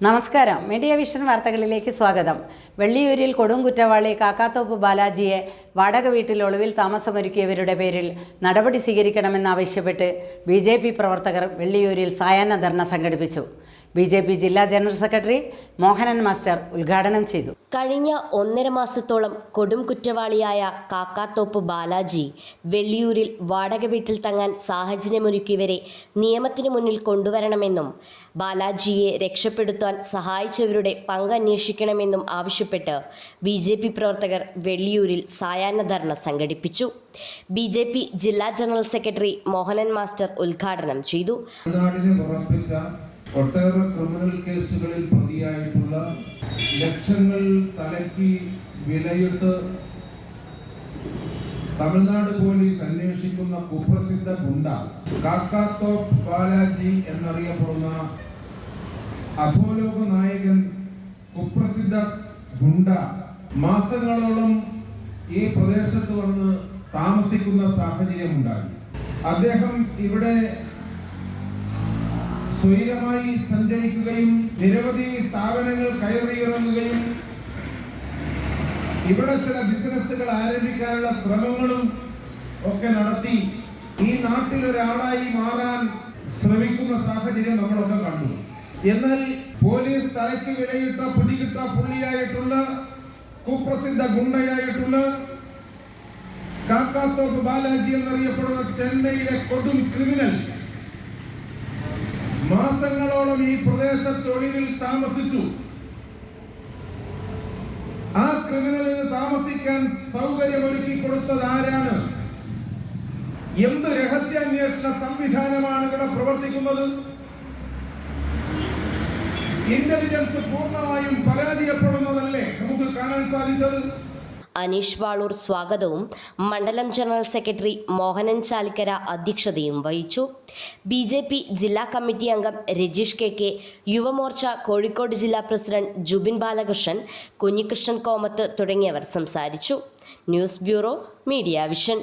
നമസ്കാരം. Media vision വാർത്തകളിലേക്ക് സ്വാഗതം. വെള്ളിയൂരിൽ കൊടുങ്കുറ്റവാളി കാക്കാത്തോപ്പ് ബാലാജിയെ വാടക വീട്ടിൽ ഒളിവിൽ താമസമൊരുക്കിയവരുടെ പേരിൽ നടപടി സ്വീകരിക്കണമെന്നാവശ്യപ്പെട്ട് ബി പ്രവർത്തകർ വെള്ളിയൂരിൽ സായാഹ്ന ധർണ സംഘടിപ്പിച്ചു. ബി ജെ പി ജില്ലാ ജനറൽ സെക്രട്ടറി മോഹനൻ മാസ്റ്റർ ഉദ്ഘാടനം ചെയ്തു. കഴിഞ്ഞ ഒന്നര മാസത്തോളം കൊടും കുറ്റവാളിയായ കാക്കാത്തോപ്പ് ബാലാജി വെള്ളിയൂരിൽ വാടക വീട്ടിൽ തങ്ങാൻ സാഹചര്യമൊരുക്കിയവരെ നിയമത്തിന് മുന്നിൽ കൊണ്ടുവരണമെന്നും ബാലാജിയെ രക്ഷപ്പെടുത്താൻ സഹായിച്ചവരുടെ പങ്ക് അന്വേഷിക്കണമെന്നും ആവശ്യപ്പെട്ട് ബി ജെ പി പ്രവർത്തകർ വെള്ളിയൂരിൽ സായാഹ്ന ധർണ സംഘടിപ്പിച്ചു. ബി ജെ പി ജില്ലാ ജനറൽ സെക്രട്ടറി മോഹനൻ മാസ്റ്റർ ഉദ്ഘാടനം ചെയ്തു. ഒട്ടേറെ ക്രിമിനൽ കേസുകളിൽ പ്രതിയായിട്ടുള്ള ലക്ഷങ്ങൾ തലയ്ക്ക് വിലയിട്ട് തമിഴ്നാട് പോലീസ് അന്വേഷിക്കുന്ന കുപ്രസിദ്ധ ഗുണ്ട കാക്കാത്തോ ബാലാജി എന്നറിയപ്പെടുന്ന അധോലോക നായകൻ കുപ്രസിദ്ധ ഗുണ്ട മാസങ്ങളോളം ഈ പ്രദേശത്ത് വന്ന് താമസിക്കുന്ന സാഹചര്യമുണ്ടായി. അദ്ദേഹം ഇവിടെ സ്വൈരമായി സഞ്ചരിക്കുകയും നിരവധി സ്ഥാപനങ്ങൾ കയറിയിറങ്ങുകയും ഇവിടെ ചില ബിസിനസ്സുകൾ ആരംഭിക്കാനുള്ള ശ്രമങ്ങളും ഒക്കെ നടത്തി ഈ നാട്ടിൽ ഒരാളായി മാറാൻ ശ്രമിക്കുന്ന സാഹചര്യം നമ്മളൊക്കെ കണ്ടു. എന്നാൽ പോലീസ് തലയ്ക്ക് വിലയിട്ട പിടികിട്ട പുള്ളിയായിട്ടുള്ള കുപ്രസിദ്ധ ഗുണ്ടയായിട്ടുള്ള കാക്കാത്തോപ്പ് ബാലാജി എന്നറിയപ്പെടുന്ന ചെന്നൈയിലെ കൊടും ക്രിമിനൽ മാസങ്ങളോളം ഈ പ്രദേശ തൊഴിലിൽ താമസിച്ചു. ആ ക്രിമിനലിന് താമസിക്കാൻ സൗകര്യം ഒരുക്കി കൊടുത്തത് ആരാണ്? എന്ത് രഹസ്യാന്വേഷണ സംവിധാനമാണ് ഇവിടെ പ്രവർത്തിക്കുന്നത്? ഇന്റലിജൻസ് പൂർണമായും പരാജയപ്പെടുന്നതല്ലേ നമുക്ക് കാണാൻ സാധിച്ചത്? അനീഷ് വാളൂർ സ്വാഗതവും മണ്ഡലം ജനറൽ സെക്രട്ടറി മോഹനൻ ചാലിക്കര അധ്യക്ഷതയും വഹിച്ചു. ബി ജെ പി ജില്ലാ കമ്മിറ്റി അംഗം രജീഷ് കെ കെ യുവമോർച്ച കോഴിക്കോട് ജില്ലാ പ്രസിഡന്റ് ജുബിൻ ബാലകൃഷ്ണൻ കുഞ്ഞികൃഷ്ണൻ കോമത്ത് തുടങ്ങിയവർ സംസാരിച്ചു. News bureau media vision.